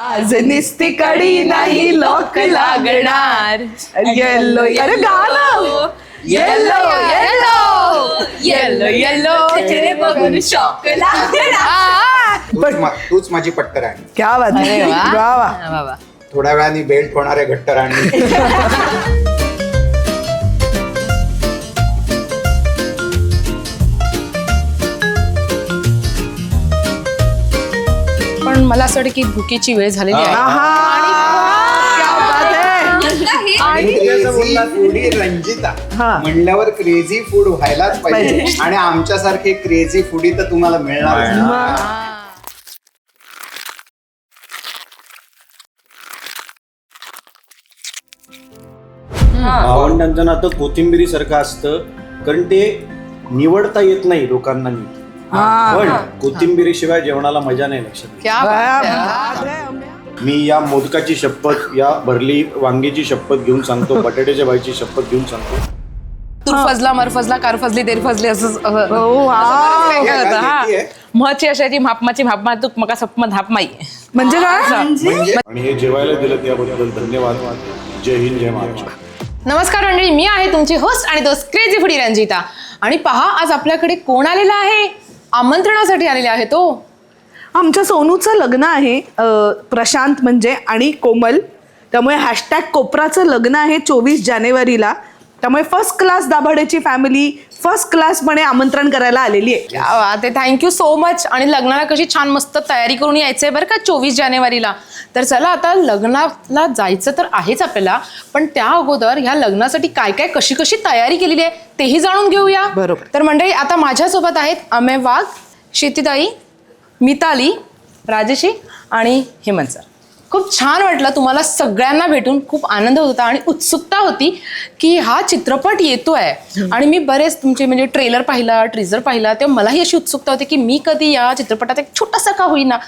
आज निस्ती कडी नाही लोक लागणार. येल्लो अरे गाणं येल्लो येल्लो येल्लो येल्लो चेहरे बघून शॉक तूच मा- तूच माझी पट्टराणी. क्या बात आहे. वा. वा थोड्या वेळाने बेल्ट होणारे घट्ट राणी मला असं वाटतं की भुकेची वेळ झालेली आहे. रंजिता. हा. म्हणल्यावर क्रेझी फूड व्हायलाच पाहिजे. आणि आमच्यासारखे क्रेझी फूडी तर तुम्हाला मिळणार भावंडांचं नातं कोथिंबिरी सारखं असतं कारण ते निवडता येत नाही लोकांना नीट. पण कोथिंबिरी शिवाय जेवणाला मजा नाही लक्षात. क्या बात. मी या मोदकाची शपथ या भरली वांगीची शपथ घेऊन सांगतो बटाट्याच्या भाजीची शपथ घेऊन सांगतो. तूर फजला मर फजला कार फजली तेर फजली असं असं- ओ. वेगळं होतं, हा. किती आहे? महची अशाची मापमाची मापमा तूक मका सपमा धाप माई म्हणजे काय? म्हणजे? आणि हे जेवायला दिलं त्याबद्दल धन्यवाद. जय हिंद जय महाराष्ट्र. नमस्कार मंडळी मी आहे तुमची होस्ट आणि तो क्रेझी फुडी रंजिता. आणि पहा आज आपल्याकडे कोण आलेला आहे? आमंत्रणासाठी आलेले आहे तो हो. आमच्या सोनूचं लग्न आहे प्रशांत म्हणजे आणि कोमल. त्यामुळे हॅशटॅग कोपराचं लग्न आहे चोवीस जानेवारीला. त्यामुळे फर्स्ट क्लास दाभाडेची फॅमिली फर्स्ट क्लासपणे आमंत्रण करायला आलेली आहे. क्या बात आहे थँक्यू सो मच आणि लग्नाला कशी छान मस्त तयारी करून यायचंय बरं का चोवीस जानेवारीला. तर चला आता लग्नाला जायचं तर आहेच आपल्याला पण त्या अगोदर ह्या लग्नासाठी काय काय कशी कशी तयारी केलेली आहे तेही जाणून घेऊया. बरोबर. तर मंडळी आता माझ्यासोबत आहेत अमेय वाघ शेतीताई मिताली राजेशी आणि हेमंत सर. खूप छान वाटलं तुम्हाला सगळ्यांना भेटून. खूप आनंद होता आणि उत्सुकता होती की हा चित्रपट येतोय. आणि मी बरेच तुमचे म्हणजे ट्रेलर पाहिला ट्रिझर पाहिला तेव्हा मलाही अशी उत्सुकता होती की मी कधी या चित्रपटात एक छोटासा का होईना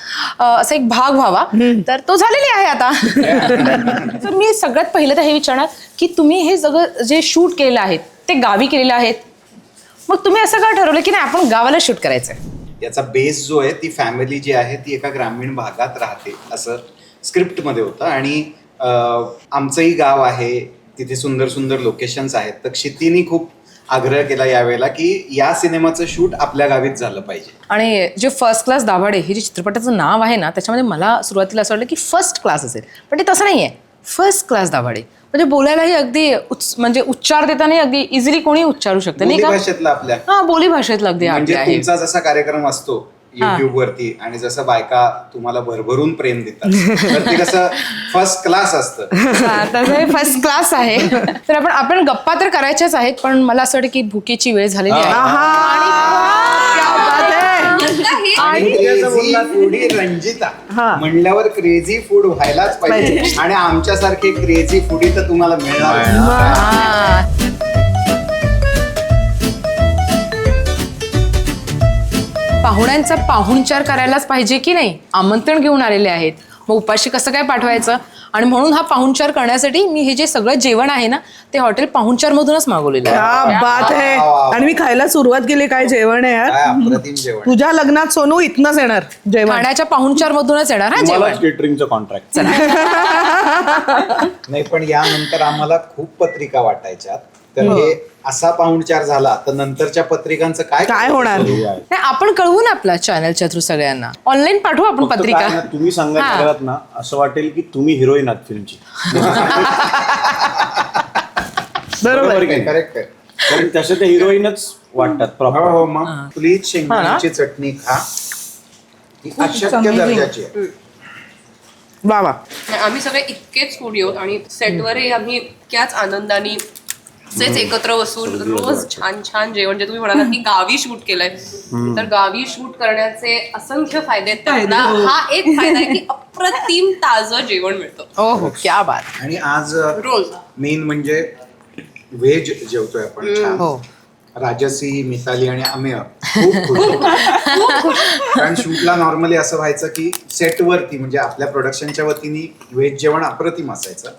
असा एक भाग व्हावा. तर तो झालेली आहे आता. तर मी सगळ्यात पहिलं तर हे विचारणार की तुम्ही हे सगळं जे शूट केलेलं आहे ते गावी केलेलं आहेत मग तुम्ही असं का ठरवलं की नाही आपण गावाला शूट करायचंय? याचा बेस जो आहे ती फॅमिली जी आहे ती एका ग्रामीण भागात राहते असं स्क्रिप्टमध्ये होतं आणि आमचंही गाव आहे तिथे सुंदर सुंदर लोकेशन्स आहेत तर क्षितीने खूप आग्रह केला यावेळेला की या सिनेमाचं शूट आपल्या गावीच झालं पाहिजे. आणि जे फर्स्ट क्लास दाभाडे हे जे चित्रपटाचं नाव आहे ना त्याच्यामध्ये मला सुरुवातीला असं वाटलं की फर्स्ट क्लास असेल. पण ते तसं नाही आहे फर्स्ट क्लास दाभाडे. म्हणजे बोलायलाही अगदी उच्च- म्हणजे उच्चार देतानाही अगदी इझिली कोणी उच्चारू शकतं नाही का? भाषेतला आपल्या. हा बोली भाषेतलं अगदी म्हणजे आहे. तुमचा जसा कार्यक्रम असतो युट्यूब वरती आणि जसं बायका तुम्हाला भरभरून प्रेम देतात. तर ते कसं फर्स्ट क्लास असतं. हा, तसं हे फर्स्ट क्लास आहे. तर आपण आपण गप्पा तर करायच्याच आहेत पण मला असं वाटतं की भुकेची वेळ झालेली आहे. आहा, क्या बात आहे. Crazy foodie Ranjita. म्हणल्यावर क्रेझी फूड व्हायलाच पाहिजे. आणि आमच्यासारखे क्रेझी फूडी तर तुम्हाला मिळणार हा. पाहुण्यांचा पाहुणचार करायलाच पाहिजे की नाही? आमंत्रण घेऊन आलेले आहेत. मग उपाशी कसं काय पाठवायचं? आणि म्हणून हा पाहुणचार करण्यासाठी मी हे जे सगळं जेवण आहे ना ते हॉटेल पाहुणचार मधूनच मागवलेलं आहे. क्या बात आहे आणि मी खायला सुरुवात केली काय जेवण आहे यार? काय अप्रतिम जेवण तुझ्या लग्नात सोनू इथनच येणार जेवण. खाण्याच्या पाहुणचार मधूनच येणार हा जेवण? केटरिंगचं कॉन्ट्रॅक्ट नाही पण यानंतर आम्हाला खूप पत्रिका वाटायच्या तर हे असा पाहुणचार झाला तर नंतरच्या पत्रिकांचं काय काय होणार? नाही आपण कळवू ना आपल्या चॅनलच्या थ्रू सगळ्यांना. ऑनलाईन पाठवू आपण फक्त पत्रिका. काय ना, तुम्ही सांगायला हा. लागलात ना असं वाटेल की तुम्ही हिरोईन आहात फिल्मची बरोबर. कारण तसं ते हिरोईनच वाटतात हो प्रॉपर हो मग प्लीज शेंगदाण्याची चटणी खा. ही अशक्य दर्जाची आहे. वा वा. आम्ही सगळे इतकेच फूडी आहोत आणि सेटवरही आम्ही इतक्याच आनंदाने सेच एकत्र बसून रोज छान छान जेवण. जे तुम्ही म्हणालात की गावी शूट केलंय. तर गावी शूट करण्याचे असंख्य फायदे आहेत. त्यातला हा. एक फायदा आहे की अप्रतिम ताजं जेवण मिळतं. हो हो. क्या बात. आणि आज रोज. मेन म्हणजे व्हेज जेवतोय आपण. छान. हो. राजसी मिताली आणि अमेय खूप खुश कारण शूटला नॉर्मली असं व्हायचं की सेट वरती म्हणजे आपल्या प्रोडक्शनच्या वतीने व्हेज जेवण अप्रतिम असायचं.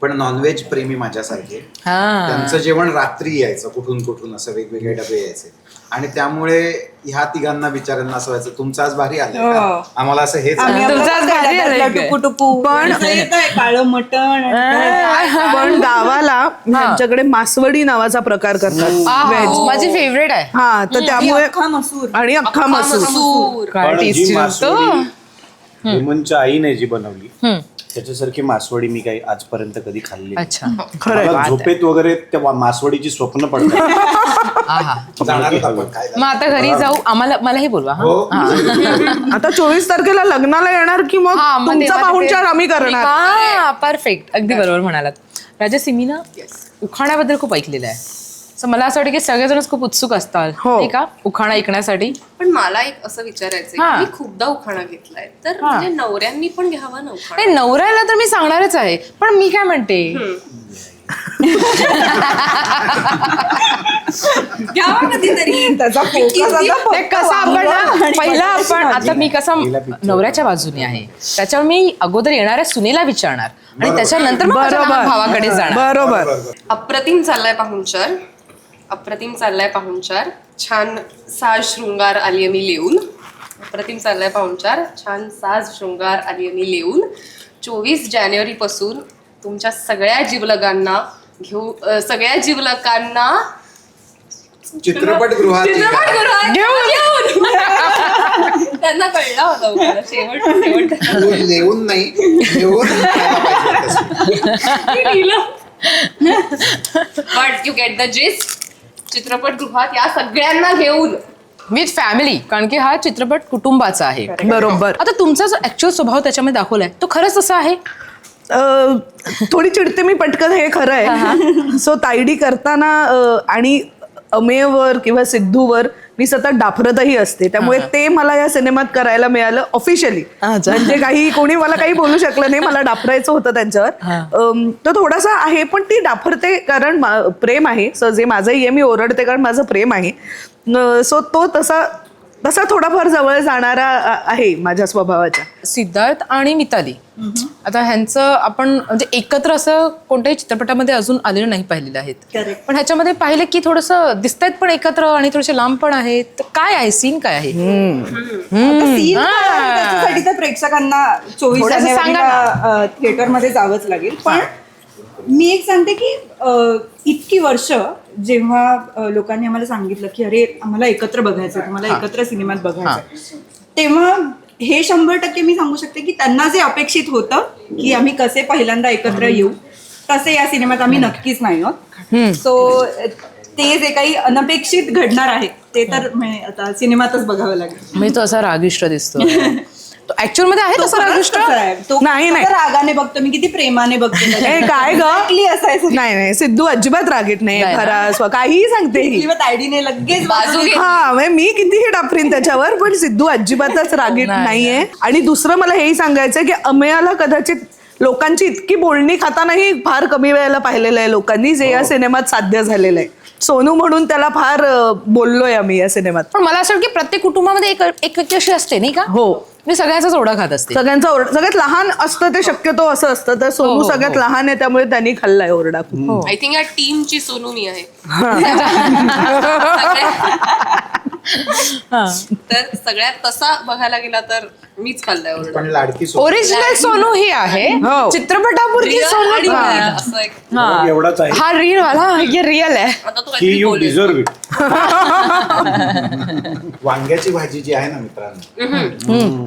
पण नॉनव्हेज प्रेमी माझ्यासारखे. हा. त्यांचं जेवण रात्री यायचं कुठून कुठून असं वेगवेगळे डबे यायचे. आणि त्यामुळे ह्या तिघांना बिचारांना असं व्हायचं तुमचं आज भारी आलं का? आम्हाला असं हेच आलं. पण- पण येतंय काळं मटण पण गावाला त्यांच्याकडे मासवडी नावाचा प्रकार करतात. व्हेज माझी फेवरेट आहे. हा तर त्यामुळे अख्खा मसूर. आणि अख्खा मसूर. पण जी. मासवडी हेमंतच्या आईने जी बनवली. त्याच्यासारखी मासवडी मी काही आजपर्यंत कधी खाल्ली नाही. अच्छा. खरंय मला झोपेत वगैरे त्या वा- मासवडीची स्वप्न पडतात. जाणार. मग आता घरी जाऊ. आम्हाला मलाही बोलवा हा? हो. आता चोवीस तारखेला लग्नाला येणार की मग? हा, मग तुमचा तेव्हा पाहुणचार तिथे- आम्ही करणार. हा परफेक्ट अगदी बरोबर म्हणालात. राजा सिमीना उखाण्याबद्दल खूप ऐकलेलं आहे. सो मला असं वाटतं की सगळेजणच खूप उत्सुक असतात हो. नाही का? उखाणा ऐकण्यासाठी. पण मला एक असं विचारायचं हा. मी खूपदा उखाणा घेतलाय. तर म्हणजे नवऱ्यांनी पण घ्यावा ना उखाणा? नाही नवऱ्याला तर मी सांगणारच आहे. पण मी काय म्हणते? घ्यावा कधीतरी. त्याचा focus आता ते फक्त कसं आपण वांगं ना आणि पहिला आपण. आता मी कसं नवऱ्याच्या बाजूने आहे. त्याच्यावर मी अगोदर येणाऱ्या सुनेला विचारणार. आणि त्याच्यानंतर मग माझ्या लहान भावाकडे जाणार. बरोबर. अप्रतिम चाललाय पाहुणचार. अप्रतिम चाललाय पाहुणचार छान साज शृंगार आली मी लिहून. अप्रतिम चाललाय पाहुणचार छान साज शृंगार आली मी लिहून. चोवीस जानेवारी पासून तुमच्या सगळ्या जीवलगांना घेऊ सगळ्या जीवलकांना चित्रपटगृहात चित्रपटगृहात घेऊन. त्यांना कळला होता उखाणा. शेवट शेवट. तू लिहून नाही. But you get the gist चित्रपटगृहात या सगळ्यांना घेऊन. विथ फॅमिली कारण की हा चित्रपट कुटुंबाचा आहे. बरोबर. आता तुमचा जो ऍक्च्युअल स्वभाव त्याच्यामध्ये दाखवलाय तो खरंच तसा आहे? अ, थोडी चिडते मी पटकन हे खरं आहे. सो तायडी करताना अ, आणि अमेयवर किंवा सिद्धूवर मी सतत डाफरतही असते. त्यामुळे ते मला या सिनेमात करायला मिळालं ऑफिशियली. म्हणजे काही कोणी मला काही बोलू शकलं नाही. मला डाफरायचं होतं त्यांच्यावर. तर थोडासा आहे पण ती डाफरते कारण प्रेम आहे. सो जे माझंही आहे मी ओरडते कारण माझं प्रेम आहे. सो तो तसा तसा थोडाफार जवळ जाणारा आहे माझ्या स्वभावाच्या सिद्धार्थ आणि मिताली. आता ह्यांचं आपण म्हणजे एकत्र असं कोणत्याही चित्रपटामध्ये अजून आलेलं नाही पाहिलेलं आहेत. पण ह्याच्यामध्ये पाहिलं की थोडस दिसतायत पण एकत्र आणि थोडेसे लांब पण आहेत. काय आहे? सीन काय आहे? प्रेक्षकांना चोवीस सांगा थिएटरमध्ये जावंच लागेल. पण मी एक सांगते की अ, इतकी वर्ष जेव्हा अ, लोकांनी आम्हाला सांगितलं की अरे आम्हाला एकत्र बघायचं तुम्हाला एकत्र सिनेमात बघायचं तेव्हा हे शंभर टक्के मी सांगू शकते की त्यांना जे अपेक्षित होतं की आम्ही कसे पहिल्यांदा एकत्र येऊ तसे या सिनेमात आम्ही नक्कीच नाही आहोत. सो ते जे काही अनपेक्षित घडणार आहे ते तर म्हणजे आता सिनेमातच बघावं लागेल. म्हणजे तो असा रागिष्ट दिसतो. ऍक्च्युअलमध्ये आहे तो तसा खरंच रागिष्ट तसा आहे. तो नाही, नाही. फक्त रागाने बघतो. मी किती प्रेमाने बघतो ए, काय ग? Exactly असायचं नाही नाही. सिद्धू अजिबात रागीट नाही. नाही ना? खरा स्व काहीही सांगते ही. किंवा तायडीने लगेच बाजू. हा म्हणजे मी कितीही डाफरीन त्याच्यावर पण सिद्धू अजिबातच रागीट नाही, नाहीये. आणि दुसरं मला हेही सांगायचं की अमेयाला कदाचित लोकांची इतकी बोलणी खातानाही फार कमी वेळेला पाहिलेलं आहे लोकांनी जे या सिनेमात साध्य झालेलं आहे. सोनू म्हणून त्याला फार अं, बोललोय आम्ही या सिनेमात. पण मला असं वाटतं की प्रत्येक कुटुंबामध्ये एक एक व्यक्ती अशी असते नाही का? हो. मी सगळ्यांचाच ओढा खात असते. सगळ्यांचा ओरडा सगळ्यात लहान असतं ते शक्यतो असं असतं. तर सोनू हो, सगळ्यात लहान आहे त्यामुळे त्यांनी खाल्लाय ओरडा खूप. हो. आय थिंक या टीमची सोनू मी आहे. हा. तर सगळ्यात तसा बघायला गेला तर मीच खाल्लाय ओरडा पण लाडकी सोबत ओरिजिनल सोनू ही आहे. हो. चित्रपटापुरती Real सोनू आणि हा. real असं एक. हा. एवढाच आहे. हा रिअल वाला. हे रिअल आहे. आता तू की काहीतरी यू. डिझर्व इट वांग्याची भाजी जी आहे ना मित्रांनो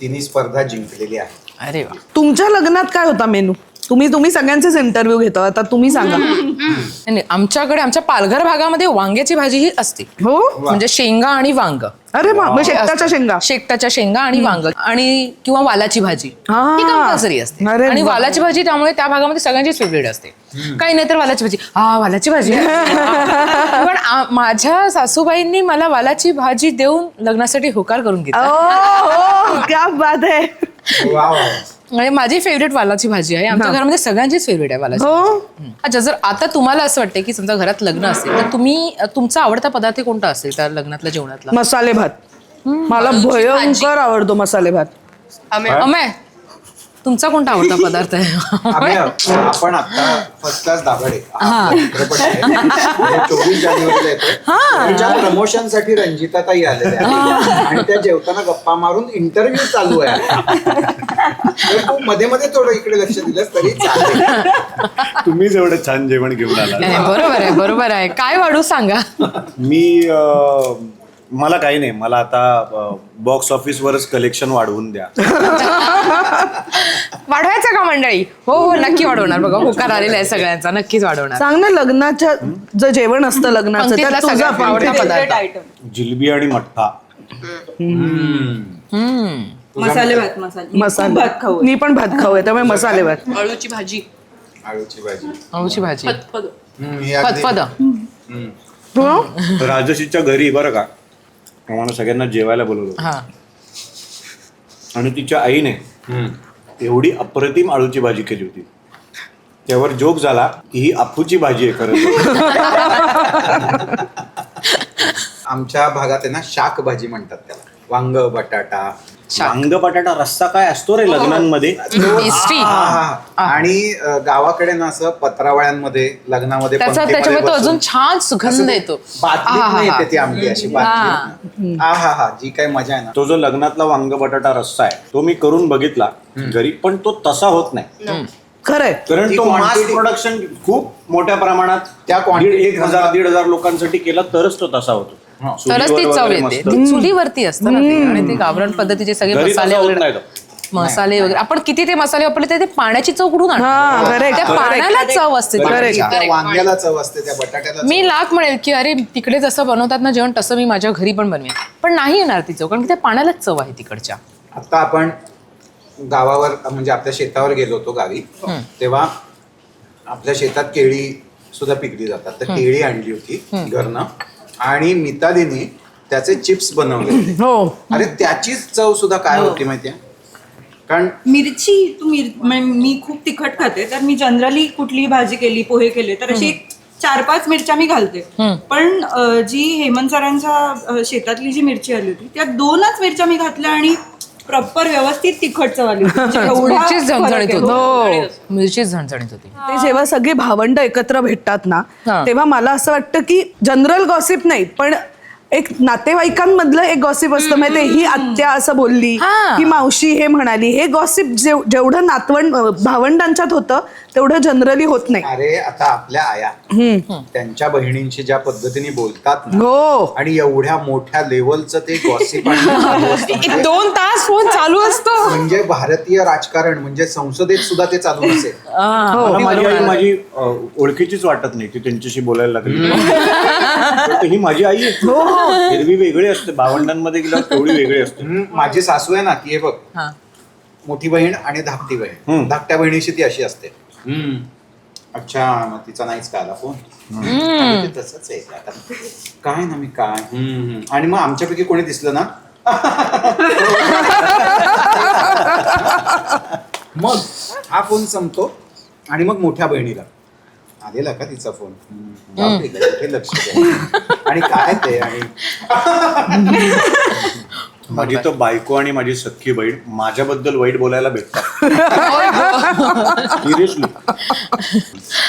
तिने स्पर्धा जिंकलेली आहे. अरे वा. तुमच्या लग्नात काय होता मेनू? तुम्ही तुम्ही सगळ्यांचेच इंटरव्ह्यू घेतो आता तुम्ही सांगा. नाही, आमच्याकडे आमच्या पालघर भागामध्ये वांग्याची भाजी ही असते. हो? म्हणजे शेंगा आणि वांग. अरे वा मग शेकटाच्या शेंगा. शेकटाच्या शेंगा आणि वांग आणि किंवा वालाची भाजी. हा. ही कंपल्सरी असते. अरे आणि वा. वालाची भाजी त्यामुळे त्या भागामध्ये सगळ्यांचीच फेवरेट असते. काही नाही तर वालाची भाजी. हा वालाची भाजी. पण आ- माझ्या सासूबाईंनी मला वालाची भाजी देऊन लग्नासाठी होकार करून घेतला. ओ, ओ, क्या बात आहे. म्हणजे माझी फेवरेट वालाची भाजी आहे. आमच्या घरामध्ये सगळ्यांचीच फेवरेट आहे वालाची. हो? अच्छा जर आता तुम्हाला असं वाटतं की समजा घरात लग्न असेल तर तुम्ही तुमचा आवडता पदार्थ कोणता असेल त्या लग्नातल्या जेवणातला? मसाले भात. मला भयंकर आवडतो मसाले भात. अमय तुमचा कोणता आवडता पदार्थ आहे? आम्ही आपण आता फर्स्ट क्लास दाभाडे. हा. चित्रपट आहे. चोवीस जानेवारीला येतो त्याच्या प्रमोशनसाठी रंजिता ताई आलेल्या आहेत. आणि त्या जेवताना गप्पा मारून इंटरव्ह्यू चालू आहे. तर तू मध्ये मध्ये थोडं इकडे लक्ष दिलंस तरी चालेल. तुम्हीच एवढं छान जेवण घेऊन आला नाही, बरोबर आहे बरोबर आहे. काय वाढू सांगा? मी अं, मला काही नाही मला आता बॉक्स ऑफिस वरच कलेक्शन वाढवून द्या. वाढवायचं का मंडळी? हो हो नक्की वाढवणार बघा होकार आलेला आहे सगळ्यांचा नक्कीच वाढवणार. सांग ना लग्नाच्या जे जेवण असतं लग्नाचं पंक्तीतला त्यात तुझा सगळ्यात आवडता favorite पदार्थ. आयटम जिलबी आणि मठ्ठा. मसाले भात मसाले. मसाले. भात खाऊ. मी पण भात खाऊ त्यामुळे मसाले भात. अळूची भाजी. आळूची भाजी. अळूची भाजी. हम्म, हे अगदी-. हो? राजशीच्या घरी बरं का? आम्हाला सगळ्यांना जेवायला बोलवलं हा. आणि तिच्या आईने हम्म. एवढी अप्रतिम आळूची भाजी केली होती. त्यावर जोक झाला की ही अफूची भाजी आहे खरं आमच्या भागात आहे ना शाक भाजी म्हणतात त्याला. वांग बटाटा वांग बटाटा रस्सा काय असतो रे लग्नांमध्ये? Tasty. हा, हा. आणि अ, गावाकडे ना असं पत्रावळ्यांमध्ये लग्नामध्ये त्याचा पंक्तीमध्ये त्याच्यामुळे तो बसून अजून छान सुगंध येतो. बाटलीत. नाही येते ती आमटी अशी बाटली हा हा हा. जी काय मजा आहे ना. तो जो लग्नातला वांग बटाटा रस्सा आहे तो मी करून बघितला घरी पण तो तसा होत नाही. खरंय. कारण ती तो मास quantity- प्रोडक्शन खूप मोठ्या प्रमाणात त्या quantity एक हजार दीड हजार लोकांसाठी केला तरच तो तसा होतो. तरच ती चव येते. ती चुलीवरती असतं ना ते आणि ते गावरान पद्धतीचे सगळे घरी मसाले तसा होत वगैरे नाही तो. मसाले वगैरे. आपण किती ते मसाले वापरले ते- ते पाण्याची चव कुठून हा, त्या. पाण्याला चव असते ती. Correct. त्या वांग्याला चव असते त्या बटाट्याला चव. मी लाख म्हणेल की अरे तिकडे जसं बनवतात ना जेवण तसं मी माझ्या घरी पण बनवेन. पण नाही येणार ती चव कारण की त्या पाण्यालाच चव आहे तिकडच्या. आता आपण गावावर म्हणजे आपल्या शेतावर गेलो होतो गावी तेव्हा आपल्या शेतात केळी सुद्धा पिकली जातात. तर केळी आणली होती घरनं. आणि मितालीने त्याचे चिप्स बनवले. हो. अरे त्याचीच चव सुद्धा काय होती माहितीये? कारण मिरची तू मिर म्हणजे मी खूप तिखट खाते तर मी जनरली कुठली भाजी केली पोहे केले तर अशी एक चार पाच मिरच्या मी घालते. पण अ, जी हेमंत सरांच्या अ, शेतातली जी मिरची आली होती त्या दोनच मिरच्या मी घातल्या आणि प्रॉपर व्यवस्थित तिखट चव आली होती. एवढा मिरचीच फरक झणझणीत आहे. होती हो मिरचीच झणझणीत होती ते जेव्हा सगळे भावंड एकत्र भेटतात ना हा. तेव्हा मला असं वाटतं की जनरल गॉसिप नाही पण एक नातेवाईकांमधलं एक गॉसिप असतं माहिती ही आत्या असं बोलली हा. ही मावशी हे म्हणाली हे गॉसिप जेवढं नातवंड भावंडांच्यात होतं तेवढं जनरली होत नाही. अरे आता आपल्या आया त्यांच्या बहिणींशी ज्या पद्धतीने बोलतात ना हो. आणि एवढ्या मोठ्या लेवलचं ते गॉसिप म्हणजे दोन तास फोन चालू असतो. म्हणजे भारतीय राजकारण म्हणजे संसदेत सुद्धा ते चालू नसेल. मला माझी आई माझी अ, ओळखीचीच वाटत नाही ती त्यांच्याशी बोलायला लागली. पण ही माझी आई आहे. एरवी वेगळी असते. भावंडांमध्ये गेल्यावर तेवढी वेगळी असते. हम्म, माझी सासू आहे ना ती हे बघ. हा. मोठी बहीण आणि धाकटी बहीण. धाकट्या बहिणीशी ती अशी असते. हम्म. अच्छा मग तिचा नाहीच का आला फोन? आणि ते तसंच आहे आता. काय ना मी काय? हम्म, हम्म. आणि मग आमच्यापैकी कोणी दिसलं ना? मग हा फोन संपतो आणि मग मोठ्या बहिणीला. आलेला का तिचा फोन? कुठे लक्ष द्या. आणि काय ते आणि माझी तर बायको आणि माझी सख्खी बहीण माझ्याबद्दल वाईट बोलायला भेटतात. सिरियसली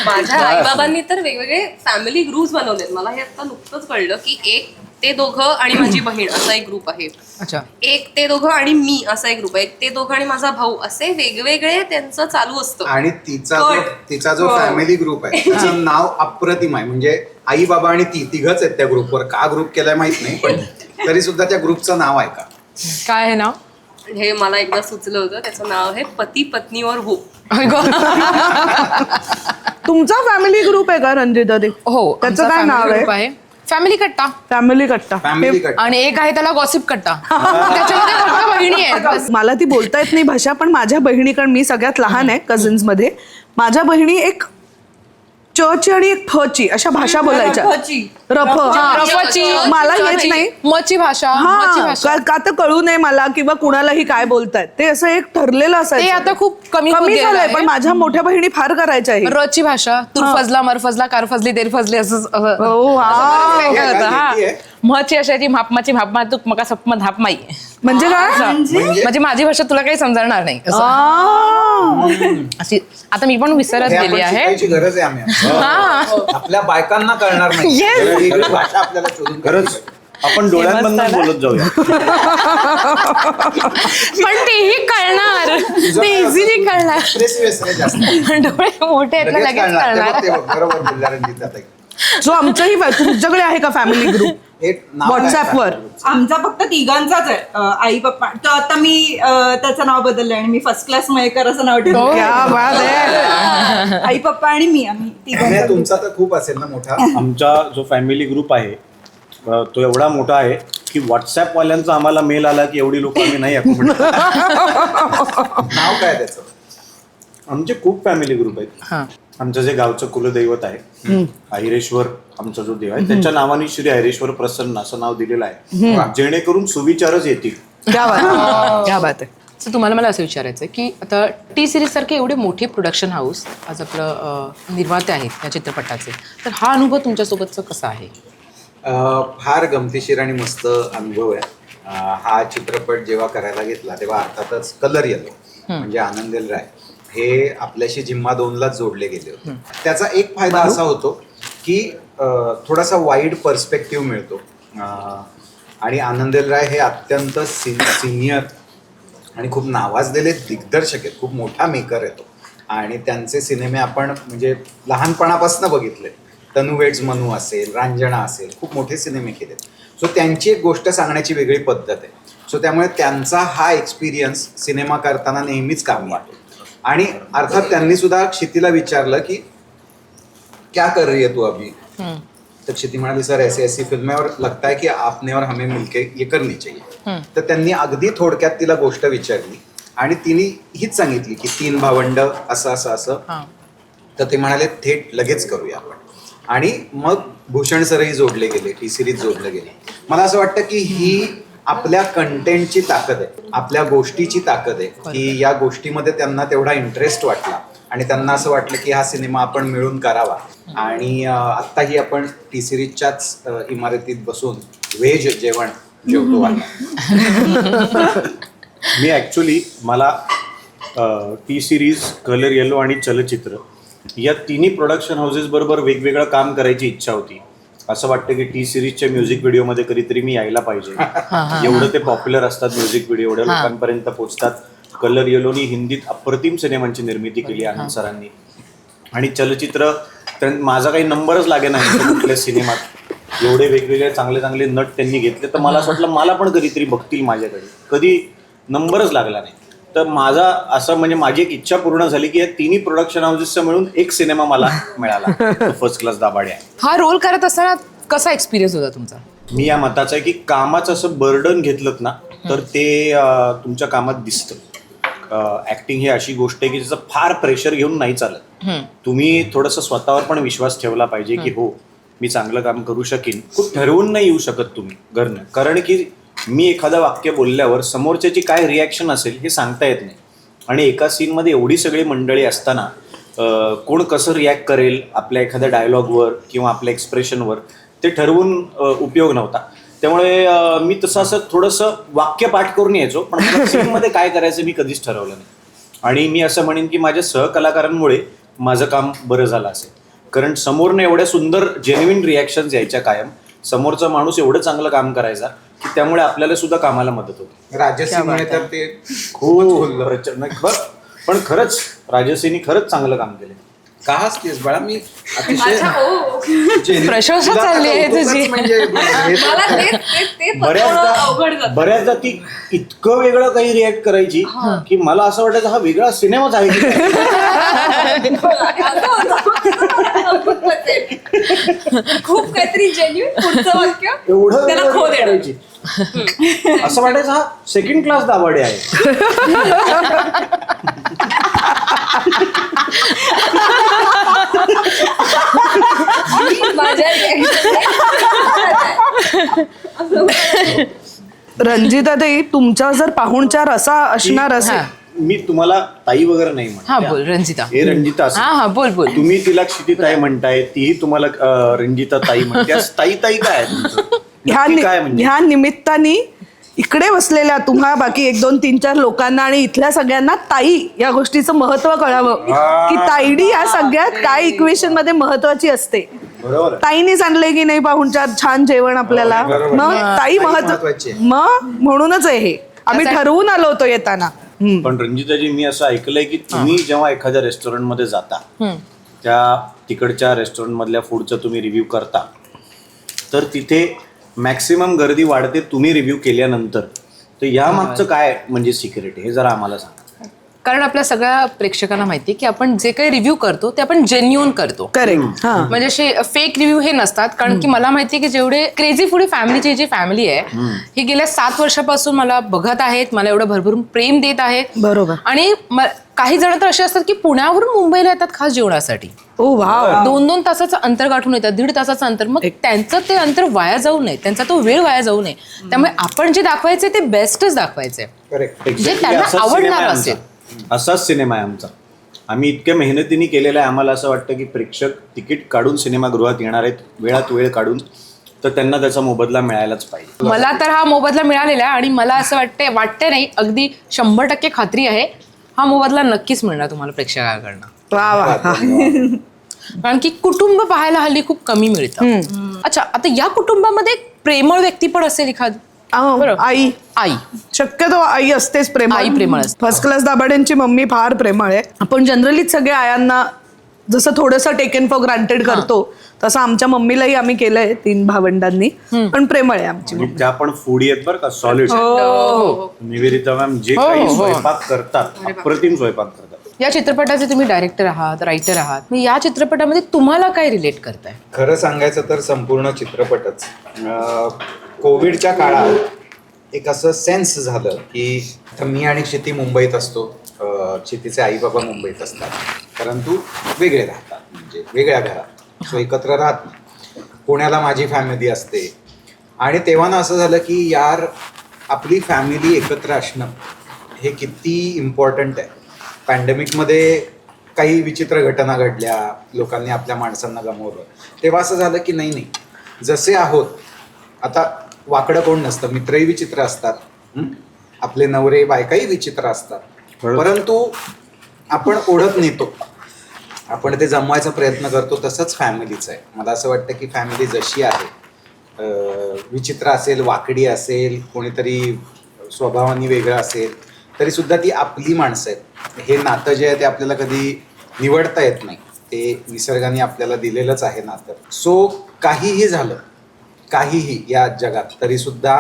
माझ्या आईबाबांनी तर वेगवेगळे फॅमिली ग्रुप्स बनवलेत. मला हे आता नुकतंच कळलं की एक ते दोघं आणि माझी बहीण असा एक ग्रुप आहे. अच्छा. एक ते दोघं आणि मी असा एक ग्रुप आहे. एक ते दोघं आणि माझा भाऊ असे वेगवेगळे त्यांचं चालू असतं. आणि तिचा जो. तिचा जो हो. फॅमिली ग्रुप आहे तिचं नाव अप्रतिम आहे. म्हणजे आई बाबा आणि ती तिघच आहेत त्या ग्रुपवर का ग्रुप केलाय माहीत नाही पण तरी सुद्धा त्या ग्रुपचं नाव आहे का? काय आहे ना हे मला एकदा सुचलं होतं. त्याचं नाव आहे पती पत्नीवर हो. तुमचा फॅमिली ग्रुप आहे का रंजिता दे? हो त्याचं आमचा काय family नाव group आहे आहे. फॅमिली कट्टा. फॅमिली कट्टा. फॅमिली कट आणि एक आहे त्याला गॉसिप कट्टा. त्याच्यामध्ये फक्त बहिणी आहेत बस. मला ती बोलता येत नाही भाषा पण माझ्या बहिणी कारण मी सगळ्यात लहान आहे कझिन्समध्ये. माझ्या बहिणी एक च ची आणि एक फ ची अशा भाषा बोलायच्या रफची. रफ हा. रफची, मला येत नाही मची भाषा मची हा भाषा का का तर कळू नये मला किंवा कुणालाही काय बोलतायत ते असं एक ठरलेलं ते असायचं आता खूप कमी होत कमी झालंय आहे. पण माझ्या मोठ्या बहिणी फार करायच्या हे. रची भाषा तूर फजला मर फजला कार फजली तेर फजली असं असं- हो, हा. असं बरंच वेगळं काय होतं, हा. माहितीये? महची अशाची मापमाची मापमा तू मका सपमा धापमाई म्हणजे काय? असं. म्हणजे? माझी भाषा तुला काही समजणार नाही असं. अशी आता मी पण विसरत हे आपण गेली आहे. शिकायची गरज आहे आम्ही. आपल्या बायकांना कळणार नाही. Yes. वेगळी भाषा आपल्याला शोधून खरंच आपण डोळ्यांमधून बोलत जाऊया. पण तेही कळणार. ते इझिली कळणार. एक्सप्रेसिव्ह आहे जास्त. डोळे मोठे आहेत ना लगेच कळणार. बरोबर बोलल्या. जो आमच्याही तुमच्याकडे आहे का फॅमिली ग्रुप नाव व्हॉट्सअपवर आमचा फक्त तिघांचाच आहे अं, आई पप्पा. तर आता मी अं, त्याचं नाव बदललंय आणि मी फर्स्ट क्लास मयकर असं नाव ठेवलं क्या बात आहे. आई पप्पा आणि मी आम्ही तिघांचा. तुमचा तर खूप असेल ना मोठा. आमचा जो फॅमिली ग्रुप आहे अ, तो एवढा मोठा आहे की व्हॉट्सअप वाल्यांचा आम्हाला मेल आला की एवढी लोक आम्ही नाही करू. नाव काय त्याचं? आमचे खूप फॅमिली ग्रुप आहेत. हा. आमचं जे गावचं कुलदैवत आहे ऐरेश्वर आमचा जो देव आहे त्याच्या नावाने श्री ऐरेश्वर प्रसन्न असं नाव दिलेलं आहे. जेणेकरून सुविचारच येतील. क्या बात आहे. क्या बात आहे. सो तुम्हाला मला असं विचारायचं आहे की आता टी सिरीज सारखे एवढे मोठे प्रोडक्शन हाऊस आज आपलं अं, निर्माते आहेत त्या चित्रपटाचे. तर हा अनुभव तुमच्यासोबतचा कसा आहे? अं, फार गमतीशीर आणि मस्त अनुभव आहे. अं, हा चित्रपट जेव्हा करायला घेतला तेव्हा अर्थातच कलर येलो म्हणजे आनंदेल राय. हे आपल्याशी जिम्मा दोनलाच जोडले गेले होते. त्याचा एक फायदा असा होतो की थोडासा वाईड पर्स्पेक्टिव्ह मिळतो. आणि आनंदेल राय हे अत्यंत सिनियर आणि खूप नावाजलेले दिग्दर्शक आहेत खूप मोठा मेकर येतो आणि त्यांचे सिनेमे आपण म्हणजे लहानपणापासून बघितले. तनु वेड्स मनू असेल रांजणा असेल खूप मोठे सिनेमे केलेत. सो त्यांची एक गोष्ट सांगण्याची वेगळी पद्धत आहे. सो त्यामुळे त्यांचा हा एक्सपिरियन्स सिनेमा करताना नेहमीच काम वाटतो आणि अर्थात त्यांनी सुद्धा क्षितीला विचारलं की क्या कर रही है तू अभी? तर क्षिती म्हणाली सर ऐसी ऐसी फिल्म है और लगता है कि आपने और हमें मिलके ये करनी चाहिए. तर त्यांनी अगदी थोडक्यात तिला गोष्ट विचारली आणि तिने हीच सांगितली की तीन भावंड असं असं असं. हां. तर ते म्हणाले थेट लगेच करूया आपण. आणि मग भूषण सरही जोडले गेले टी सिरीज जोडले गेले. मला असं वाटतं की ही आपल्या कंटेंटची ताकद आहे आपल्या गोष्टीची ताकद आहे की या गोष्टीमध्ये त्यांना तेवढा इंटरेस्ट वाटला. आणि त्यांना असं वाटलं की हा सिनेमा आपण मिळून करावा. आणि आत्ताही आपण टी सिरीजच्याच इमारतीत बसून व्हेज जेवण जेवतो मी ॲक्च्युली मला टी सिरीज कलर येलो आणि चलचित्र या तिन्ही प्रोडक्शन हाऊसेस बरोबर वेगवेगळं काम करायची इच्छा होती. असं वाटतं की टी सिरीजच्या म्युझिक व्हिडिओमध्ये कधीतरी मी यायला पाहिजे. एवढं ते पॉप्युलर असतात म्युझिक व्हिडिओ एवढ्या. लोकांपर्यंत पोहोचतात. कलर येलोनी हिंदीत अप्रतिम सिनेमांची निर्मिती केली आनंद सरांनी. आणि चलचित्र तर माझा काही नंबरच लागे नाही कुठल्या सिनेमात. एवढे वेगवेगळे चांगले चांगले नट त्यांनी घेतले तर मला असं वाटलं मला पण कधीतरी बघतील माझ्याकडे. कधी नंबरच लागला नाही. तर माझा असं म्हणजे माझी एक इच्छा पूर्ण झाली की या तिन्ही प्रोडक्शन हाऊसेसचा मिळून एक सिनेमा मला मिळाला. फर्स्ट क्लास दाबाडे आहे. हा रोल करत असताना कसा एक्सपिरियन्स होता तुमचा? मी या मताचा आहे की कामाचं असं बर्डन घेतलं ना तर ते अं, तुमच्या कामात दिसतं. ऍक्टिंग ही अशी गोष्ट आहे की त्याचं फार प्रेशर घेऊन नाही चालत. तुम्ही थोडंसं स्वतःवर पण विश्वास ठेवला पाहिजे की हो मी चांगलं काम करू शकीन. खूप ठरवून नाही येऊ शकत तुम्ही घरनं. कारण की मी एखादं वाक्य बोलल्यावर समोरच्याची काय रिॲक्शन असेल हे सांगता येत नाही. आणि एका सीनमध्ये एवढी सगळी मंडळी असताना कोण कसं रिॲक्ट करेल आपल्या एखाद्या डायलॉगवर किंवा आपल्या एक्सप्रेशनवर ते ठरवून उपयोग नव्हता. त्यामुळे मी तसं असं थोडंसं वाक्य पाठ करून यायचो पण सीनमध्ये काय करायचं मी कधीच ठरवलं नाही. आणि मी असं म्हणेन की माझ्या सहकलाकारांमुळे माझं काम बरं झालं असेल. कारण समोरनं एवढ्या सुंदर जेन्युइन रिॲक्शन्स यायच्या कायम. समोरचा माणूस एवढं चांगलं काम करायचा त्यामुळे आपल्याला सुद्धा कामाला मदत होते. राजसीमुळे तर ते खूप. प्रचंड पण खरंच राजसेनी खरंच चांगलं काम केलं. का हसतेस बाळा मी अतिशय हो जेन्युइन- प्रशंसा तुला चालली आहे कौतुकच तुझी. म्हणजे हे- मला ते ते- ते थोडं अवघड बऱ्याचदा जातं. बऱ्याचदा ती इतकं वेगळं काही रिॲक्ट करायची की मला असं वाटायचं हा वेगळा सिनेमाच आहे काय? खूप काहीतरी जेन्युन पुढचं वाक्य एवढं त्याला खो देणार करायची असं वाटायचं हा सेकंड क्लास दाबाडे आहे. माझ्या रंजिता ताई तुमचा जर पाहुणचार असा असणार असेल. मी तुम्हाला ताई वगैरे नाही हा म्हणत बोल रंजिता. हे रंजिता हा हा बोल बोल. तुम्ही तिला क्षिती ताई म्हणताय तीही तुम्हाला अं, रंजिता ताई म्हणते. ताई ताई काय आहे तुमचं? ह्या नक्की नि- काय म्हणजे? ह्या निमित्ताने इकडे बसलेल्या तुम्हा बाकी एक दोन तीन चार लोकांना आणि इथल्या सगळ्यांना ताई या गोष्टीचं महत्त्व कळावं. की ताईडी या सगळ्यात काय इक्वेशनमध्ये महत्वाची असते. बरोबर. आहे. ताईनीच आणलंय की नाही पाहुणचार छान जेवण आपल्याला. मग ताई ताई महत्त्व महत्वाची आहे. मग म्हणूनच आहे हे. आम्ही ठरवून आलो होतो येताना. पण रंजिताजी मी असं ऐकलंय की तुम्ही जेव्हा एखाद्या रेस्टॉरंटमध्ये जाता त्या तिकडच्या रेस्टॉरंट मधल्या फूडचं तुम्ही रिव्ह्यू करता तर तिथे मॅक्सिमम गर्दी वाढते तुम्ही रिव्ह्यू केल्यानंतर. तर या मागचं काय म्हणजे सिक्रेट हे जरा आम्हाला सांगा. कारण आपल्या सगळ्या प्रेक्षकांना माहिती की आपण जे काही रिव्ह्यू करतो ते आपण जेन्युन करतो. करेक्ट हा. म्हणजे असे फेक रिव्ह्यू हे नसतात. कारण की मला माहिती आहे की जेवढे क्रेझी फुडी फॅमिलीची जी फॅमिली आहे ही गेल्या सात वर्षापासून मला बघत आहेत मला एवढं भरभरून प्रेम देत आहेत. बरोबर. आणि म- काही जण तर असे असतात की पुण्यावरून मुंबईला येतात खास जेवणासाठी. ओ वा दोन दोन तासाचं अंतर गाठून येतात दीड तासाचं अंतर. मग त्यांचं ते अंतर वाया जाऊ नये त्यांचा तो वेळ वाया जाऊ नये. त्यामुळे आपण जे दाखवायचे ते बेस्टच दाखवायचे करेक्ट जे त्यांना आवडणार असेल. असाच सिनेमा आहे आमचा. आम्ही इतक्या मेहनतीने केलेला आहे आम्हाला असं वाटतं की प्रेक्षक तिकीट काढून सिनेमागृहात येणार आहेत वेळात वेळ काढून तर त्यांना त्याचा मोबदला मिळायलाच पाहिजे. मला तर हा मोबदला मिळालेला आहे आणि मला असं वाटतंय वाटतंय नाही अगदी शंभर टक्के खात्री आहे हा मोबदला नक्कीच मिळणार तुम्हाला प्रेक्षकांकडनं. वा वा. कारण की कुटुंब पाहायला हल्ली खूप कमी मिळतं. अच्छा आता या कुटुंबामध्ये एक प्रेमळ व्यक्ती पण असेल एखादी? बरोबर. आई. आई. शक्यतो आई असतेच प्रेमळ. आई प्रेमळ असते. फर्स्ट क्लास दाभाड्यांची मम्मी फार प्रेमळ आहे. आपण जनरलीच सगळ्या आयांना जसं थोडंसं टेकन फॉर ग्रांटेड करतो तसं आमच्या मम्मीलाही आम्ही केलंय तीन भावंडांनी. पण प्रेमळ आहे आमची आणि त्या पण फूडी आहेत बरं का सॉलिड हो. निवेदिता मॅम जे हो, काही हो. स्वयंपाक करतात अप्रतिम स्वयंपाक करतात. या चित्रपटाचे तुम्ही डायरेक्टर आहात रायटर आहात. मग या चित्रपटामध्ये तुम्हाला काय रिलेट करताय? खरं सांगायचं तर संपूर्ण चित्रपटच. अं, कोविडच्या काळात एक असं सेन्स झालं की मी आणि क्षिती मुंबईत असतो. क्षितीचे आई बाबा मुंबईत असतात. परंतु वेगळे राहतात म्हणजे वेगळ्या घरात. सो एकत्र राहत नाही. पुण्याला माझी फॅमिली असते. आणि तेव्हा ना असं झालं की यार आपली फॅमिली एकत्र असणं हे किती इम्पॉर्टंट आहे. पॅन्डेमिकमध्ये काही विचित्र घटना घडल्या लोकांनी आपल्या माणसांना गमवलं. तेव्हा असं झालं की नाही नाही. जसे आहोत आता वाकडं कोण नसतं मित्रही विचित्र असतात? आपले नवरे बायकाही विचित्र असतात. परंतु आपण ओढत नेतो. आपण ते जमवायचा प्रयत्न करतो तसंच फॅमिलीचं आहे. मला असं वाटतं की फॅमिली जशी आहे विचित्र असेल वाकडी असेल कोणीतरी स्वभावाने वेगळं असेल तरी सुद्धा ती आपली माणसं आहेत. हे नातं जे आहे ते आपल्याला कधी निवडता येत नाही. ते निसर्गाने आपल्याला दिलेलंच आहे नातं. सो काहीही झालं काहीही या जगात तरी सुद्धा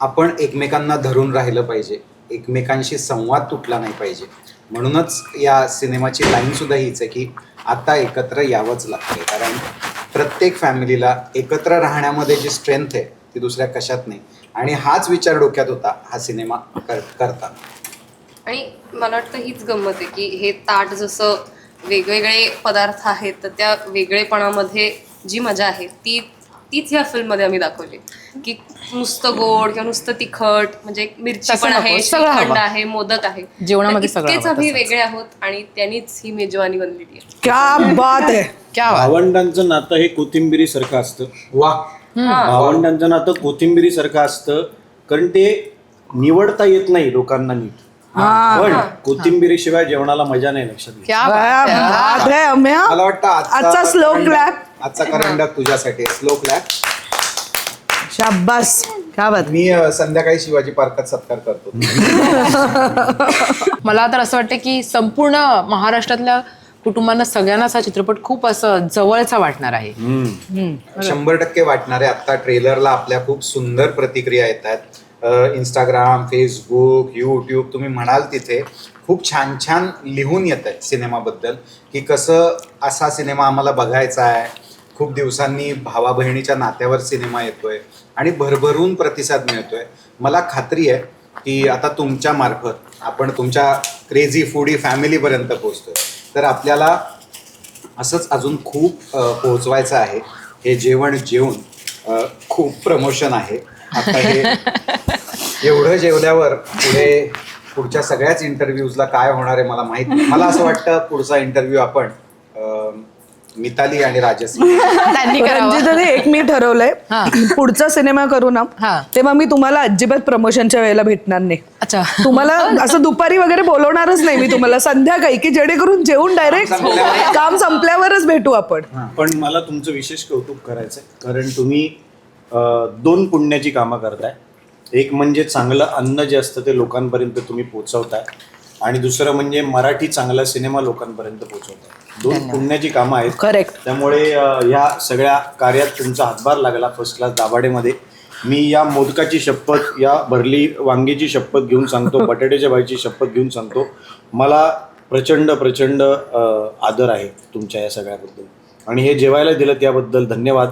आपण एकमेकांना धरून राहिलं पाहिजे. एकमेकांशी संवाद तुटला नाही पाहिजे. म्हणूनच या सिनेमाची लाईन सुद्धा हीच आहे की आता एकत्र यावंच लागते कारण प्रत्येक फॅमिलीला एकत्र राहण्यामध्ये जी स्ट्रेंथ आहे ती दुसऱ्या कशात नाही. आणि हाच विचार डोक्यात होता हा सिनेमा कर करता आणि मला वाटतं हीच गंमत आहे की हे ताट जसं वेगवेगळे पदार्थ आहेत तर त्या वेगळेपणामध्ये जी मजा आहे ती तीच ह्या फिल्ममध्ये आम्ही दाखवली. की नुसतं गोड किंवा नुसतं तिखट म्हणजे एक मिरची तसं पण नको, आहे सगळं श्रीखंड हवं. आहे मोदक आहे. जेवणामध्ये तर सगळं इतकेच हवं आम्ही तसंच. वेगळे आहोत आणि त्यांनीच ही मेजवानी बनलेली आहे. क्या बात आहे. क्या बात. भावंडांचं नातं हे कोथिंबिरी सारखं असतं. वा. भावंडांचं नातं कोथिंबिरी सारखं असतं कारण ते निवडता येत नाही लोकांना नीट. पण कोथिंबिरी शिवाय जेवणाला मजा नाही लक्षात घ्या क्या क्या बात. बात. आहे अम्या. मला वाटतं आजचा slow करंडक- clap. आजचा करंडक तुझ्यासाठी स्लो क्लॅप शाब्बास क्या बात. मी अं, संध्याकाळी शिवाजी पार्कात सत्कार करतो. मला तर असं वाटतं की संपूर्ण महाराष्ट्रातल्या कुटुंबांना सगळ्यांनाच हा चित्रपट खूप असं जवळचा वाटणार आहे. शंभर टक्के वाटणारे आता ट्रेलरला आपल्या खूप सुंदर प्रतिक्रिया येत आहेत इंस्टाग्राम फेसबुक यूट्यूब तुम्ही म्हणाल तिथे खूप छान छान लिहून येत आहेत सिनेमाबद्दल की कसं असा सिनेमा आम्हाला बघायचा आहे. खूप दिवसांनी भावा बहिणीच्या नात्यावर सिनेमा येतोय आणि भरभरून प्रतिसाद मिळतोय. मला खात्री आहे की आता तुमच्या मार्फत आपण तुमच्या क्रेझी फूडी फॅमिलीपर्यंत पोहोचतोय. तर आपल्याला असंच अजून खूप पोहोचवायचं आहे. हे जेवण जेवून खूप प्रमोशन आहे. आता हे एवढं जेवल्यावर पुढे पुढच्या सगळ्याच इंटरव्ह्यूजला काय होणार आहे मला माहीत नाही. मला असं वाटतं पुढचा इंटरव्ह्यू आपण मिताली आणि राजश्री. त्यांनी करावं. रंजिताने एक मी ठरवलंय हा. पुढचा सिनेमा करू ना हा. तेव्हा मी तुम्हाला अजिबात प्रमोशनच्या वेळेला भेटणार नाही. अच्छा. तुम्हाला असं दुपारी वगैरे बोलवणारच नाही मी तुम्हाला संध्याकाळी की जेणेकरून जेवून डायरेक्ट संपल्यावर. काम संपल्यावरच भेटू आपण. पण मला तुमचं विशेष कौतुक करायचंय कारण तुम्ही अं, दोन पुण्याची कामं करताय. एक म्हणजे चांगलं अन्न जे असतं ते लोकांपर्यंत तुम्ही पोहोचवताय. आणि दुसरं म्हणजे मराठी चांगला सिनेमा लोकांपर्यंत पोहोचवताय. दोन पुण्याची कामं आहेत. Correct. त्यामुळे ह्या सगळ्या कार्यात तुमचा हातभार लागला फर्स्ट क्लास दाभाडेमध्ये. मी या मोदकाची शपथ या भरली वांगीची शपथ घेऊन सांगतो बटाट्याच्या भाजीची शपथ घेऊन सांगतो. मला प्रचंड प्रचंड आदर आहे तुमच्या या सगळ्याबद्दल. आणि हे जेवायला दिलं त्याबद्दल धन्यवाद.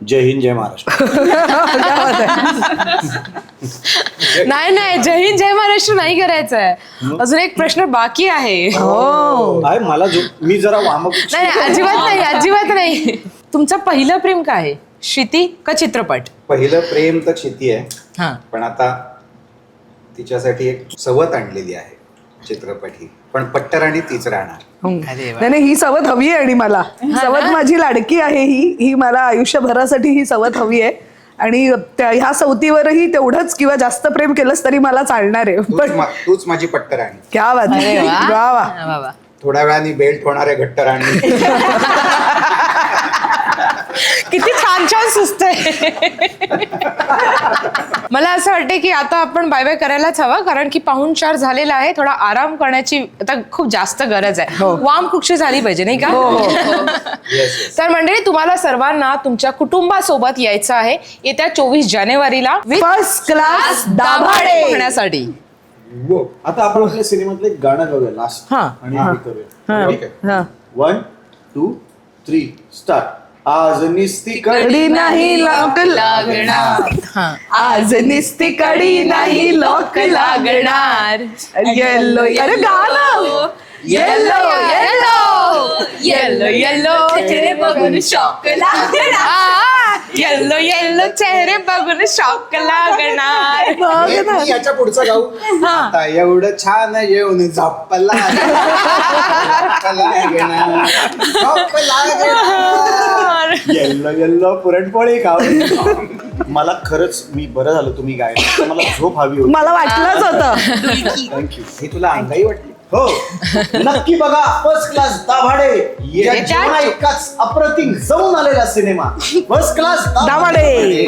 जय हिंद जय महाराष्ट्र. नाही नाही जय हिंद जय महाराष्ट्र नाही करायचं आहे अजून एक प्रश्न बाकी आहे. आहे मला जो मी जरा नाही अजिबात नाही अजिबात नाही. तुमचं पहिलं प्रेम काय आहे? शेती का चित्रपट? पहिलं प्रेम तर शेती आहे. हा. पण आता तिच्यासाठी एक सवत आणलेली आहे चित्रपट ही. पण पट्टराणी तीच राहणार. नाही नाही ही सवत हवी आहे आणि मला. सवत माझी लाडकी आहे ही. ही मला आयुष्यभरासाठी ही सवत हवी आहे. आणि त्या ह्या सवतीवरही तेवढंच किंवा जास्त प्रेम केलंस तरी मला चालणार आहे. तूच पण मा- तूच माझी पट्टराणी. क्या बात अरे वा. वा वा. वा, वा. थोड्या वेळाने बेल्ट होणारे घट्ट राणी किती छान छान सुचतंय मला असं वाटतंय की आता आपण बाय बाय करायलाच हवं कारण की पाहुणचार झालेला आहे थोडा आराम करण्याची आता खूप जास्त गरज आहे. वाम कुक्षी झाली पाहिजे नाही का? तर मंडळी तुम्हाला सर्वांना तुमच्या कुटुंबासोबत यायचं आहे येत्या चोवीस जानेवारीला फर्स्ट क्लास दाभाडे. बघण्यासाठी. आता आपण आपल्या सिनेमातलं एक गाणं गाऊया लास्ट हा. आणि हे करूया. ठीक आहे? हा. वन टू थ्री स्टार्ट आज निस्ती कडी नाही लॉक लागणार. हा. आज निस्ती कडी नाही लॉक लागणार. येल्लो अरे गाणं. Yellow yellow. येलो येलो चेहरे बघून शॉक लागणार. येलो येलो चेहरे बघून शॉक लागणार. बघ हे ना. याच्या पुढचं गाऊ. आता एवढं छान येऊन झप्पला येल्लो येल्लो पुरणपोळी खाऊ. मला खरंच मी बरं झालं तुम्ही गायला. मला झोप हवी होती. मला वाटलंच होतं. थँक्यू हे तुला अंगाई वाटली? हो. नक्की बघा फर्स्ट क्लास दाभाडे. या. जेवणा इतकाच अप्रतिम जाऊन आलेला सिनेमा. First class Dabhade.